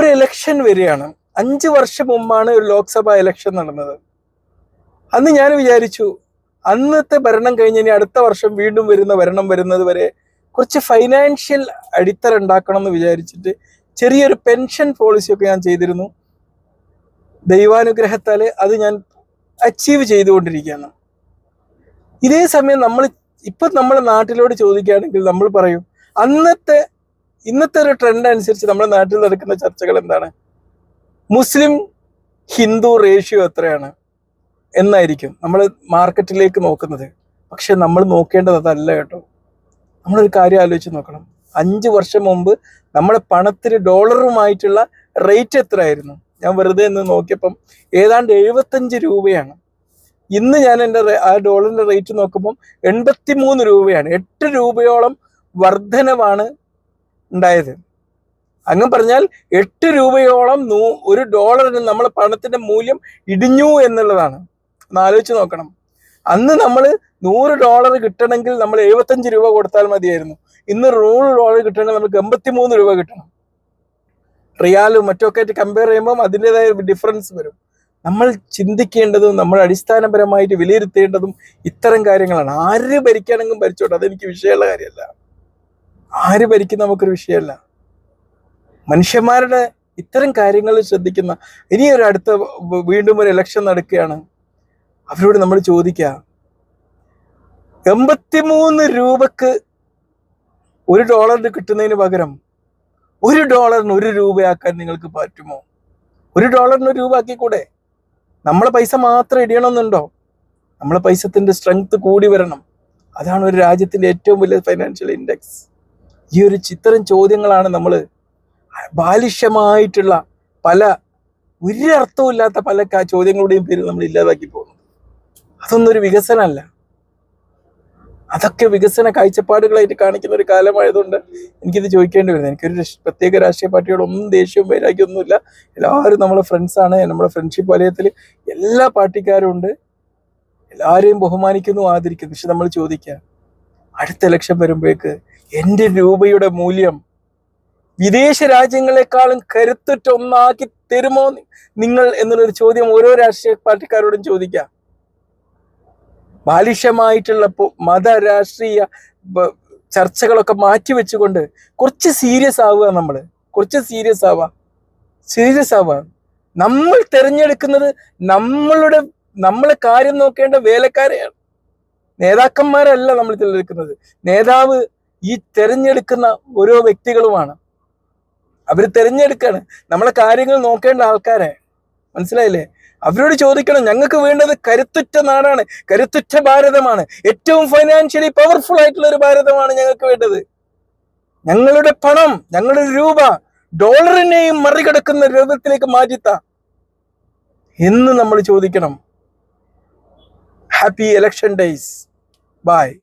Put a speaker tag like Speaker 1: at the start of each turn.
Speaker 1: ഒരു ഇലക്ഷൻ വരികയാണ്. അഞ്ച് വർഷം മുമ്പാണ് ഒരു ലോക്സഭാ ഇലക്ഷൻ നടന്നത്. അന്ന് ഞാൻ വിചാരിച്ചു അന്നത്തെ ഭരണം കഴിഞ്ഞ് ഇനി അടുത്ത വർഷം വീണ്ടും വരുന്ന ഭരണം വരുന്നത് വരെ കുറച്ച് ഫൈനാൻഷ്യൽ അടിത്തറ ഉണ്ടാക്കണം എന്ന് വിചാരിച്ചിട്ട് ചെറിയൊരു പെൻഷൻ പോളിസിയൊക്കെ ഞാൻ ചെയ്തിരുന്നു. ദൈവാനുഗ്രഹത്താൽ അത് ഞാൻ അച്ചീവ് ചെയ്തുകൊണ്ടിരിക്കുകയാണ്. ഇതേ സമയം നമ്മൾ ഇപ്പം നമ്മുടെ നാട്ടിലോട് ചോദിക്കുകയാണെങ്കിൽ നമ്മൾ പറയും അന്നത്തെ ഇന്നത്തെ ഒരു ട്രെൻഡ് അനുസരിച്ച് നമ്മുടെ നാട്ടിൽ നടക്കുന്ന ചർച്ചകൾ എന്താണ്? മുസ്ലിം ഹിന്ദു റേഷ്യോ എത്രയാണ് എന്നായിരിക്കും നമ്മൾ മാർക്കറ്റിലേക്ക് നോക്കുന്നത്. പക്ഷെ നമ്മൾ നോക്കേണ്ടത് അതല്ല കേട്ടോ. നമ്മളൊരു കാര്യം ആലോചിച്ച് നോക്കണം. അഞ്ച് വർഷം മുമ്പ് നമ്മുടെ പണത്തിന് ഡോളറുമായിട്ടുള്ള റേറ്റ് എത്രയായിരുന്നു? ഞാൻ വെറുതെ ഒന്ന് നോക്കിയപ്പം ഏതാണ്ട് എഴുപത്തഞ്ച് രൂപയാണ്. ഇന്ന് ഞാൻ എന്റെ ആ ഡോളറിന്റെ റേറ്റ് നോക്കുമ്പം എൺപത്തി രൂപയാണ്. എട്ട് രൂപയോളം വർധനവാണ് ഉണ്ടായത്. അങ്ങ് പറഞ്ഞാൽ എട്ട് രൂപയോളം നൂ ഒരു ഡോളറിന് നമ്മളെ പണത്തിന്റെ മൂല്യം ഇടിഞ്ഞു എന്നുള്ളതാണ്. ഒന്ന് ആലോചിച്ച് നോക്കണം. അന്ന് നമ്മൾ നൂറ് ഡോളർ കിട്ടണമെങ്കിൽ നമ്മൾ എഴുപത്തഞ്ച് രൂപ കൊടുത്താൽ മതിയായിരുന്നു. ഇന്ന് നൂറ് ഡോളർ കിട്ടണമെങ്കിൽ നമുക്ക് എൺപത്തി മൂന്ന് രൂപ കിട്ടണം. റിയാലും മറ്റൊക്കെ ആയിട്ട് കമ്പയർ ചെയ്യുമ്പോൾ അതിന്റെതായ ഡിഫറൻസ് വരും. നമ്മൾ ചിന്തിക്കേണ്ടതും നമ്മൾ അടിസ്ഥാനപരമായിട്ട് വിലയിരുത്തേണ്ടതും ഇത്തരം കാര്യങ്ങളാണ്. ആര് ഭരിക്കുകയാണെങ്കിലും ഭരിച്ചോട്ടെ അതെനിക്ക് വിഷയമുള്ള കാര്യമല്ല. ആര് ഭരിക്കുന്ന നമുക്കൊരു വിഷയമല്ല. മനുഷ്യന്മാരുടെ ഇത്തരം കാര്യങ്ങൾ ശ്രദ്ധിക്കുന്ന ഇനി ഒരു അടുത്ത വീണ്ടും ഒരു ഇലക്ഷൻ നടക്കുകയാണ്. അവരോട് നമ്മൾ ചോദിക്കുക എൺപത്തിമൂന്ന് രൂപക്ക് ഒരു ഡോളറിന് കിട്ടുന്നതിന് പകരം ഒരു ഡോളറിന് ഒരു രൂപയാക്കാൻ നിങ്ങൾക്ക് പറ്റുമോ? ഒരു ഡോളറിന് ഒരു രൂപ ആക്കിക്കൂടെ? നമ്മളെ പൈസ മാത്രം ഇടിയണമെന്നുണ്ടോ? നമ്മളെ പൈസത്തിന്റെ സ്ട്രെങ്ത് കൂടി വരണം. അതാണ് ഒരു രാജ്യത്തിന്റെ ഏറ്റവും വലിയ ഫൈനാൻഷ്യൽ ഇൻഡെക്സ് ഈ ഒരു ചിത്രം ചോദ്യങ്ങളാണ് നമ്മൾ ബാലിഷ്യമായിട്ടുള്ള പല ഒരു അർത്ഥവുമില്ലാത്ത പല ചോദ്യങ്ങളുടെയും പേരിൽ നമ്മൾ ഇല്ലാതാക്കി പോകുന്നത് അതൊന്നൊരു വികസനമല്ല. അതൊക്കെ വികസന കാഴ്ചപ്പാടുകളായിട്ട് കാണിക്കുന്ന ഒരു കാലമായതുകൊണ്ട് എനിക്കിത് ചോദിക്കേണ്ടി വരുന്നത് എനിക്കൊരു പ്രത്യേക രാഷ്ട്രീയ പാർട്ടിയോടൊന്നും ദേഷ്യവും വൈരാഗ്യമൊന്നുമില്ല എല്ലാവരും നമ്മളെ ഫ്രണ്ട്സാണ് നമ്മുടെ ഫ്രണ്ട്ഷിപ്പ് വലയത്തിൽ എല്ലാ പാർട്ടിക്കാരും ഉണ്ട്. എല്ലാവരെയും ബഹുമാനിക്കുന്നു ആദരിക്കുന്നു. പക്ഷെ നമ്മൾ ചോദിക്കുക അടുത്ത ഇലക്ഷൻ വരുമ്പോഴേക്ക് എന്റെ രൂപയുടെ മൂല്യം വിദേശ രാജ്യങ്ങളെക്കാളും കരുത്തുറ്റ ഒന്നാക്കി തരുമോ നിങ്ങൾ എന്നുള്ളൊരു ചോദ്യം ഓരോ രാഷ്ട്രീയ പാർട്ടിക്കാരോടും ചോദിക്കാം. ബാലിഷ്യമായിട്ടുള്ള മത രാഷ്ട്രീയ ചർച്ചകളൊക്കെ മാറ്റി വെച്ചുകൊണ്ട് കുറച്ച് സീരിയസ് ആവുക നമ്മൾ കുറച്ച് സീരിയസ് ആവാം. സീരിയസ് ആവാം. നമ്മൾ തിരഞ്ഞെടുക്കുന്നത് നമ്മളുടെ നമ്മളെ കാര്യം നോക്കേണ്ട വേലക്കാരെയാണ്. നേതാക്കന്മാരല്ല നമ്മൾ തിരഞ്ഞെടുക്കുന്നത്. നേതാവ് ഈ തിരഞ്ഞെടുക്കുന്ന ഓരോ വ്യക്തികളുമാണ്. അവർ തിരഞ്ഞെടുക്കാണ്. നമ്മളെ കാര്യങ്ങൾ നോക്കേണ്ട ആൾക്കാരെ. മനസ്സിലായില്ലേ? അവരോട് ചോദിക്കണം ഞങ്ങൾക്ക് വേണ്ടത് കരുത്തുറ്റ നാടാണ്. കരുത്തുറ്റ ഭാരതമാണ്. ഏറ്റവും ഫൈനാൻഷ്യലി പവർഫുൾ ആയിട്ടുള്ള ഒരു ഭാരതമാണ് ഞങ്ങൾക്ക് വേണ്ടത്. ഞങ്ങളുടെ പണം ഞങ്ങളുടെ രൂപ ഡോളറിനെയും മറികടക്കുന്ന രൂപത്തിലേക്ക് മാറ്റിത്ത. എന്ന് നമ്മൾ ചോദിക്കണം. Happy election days by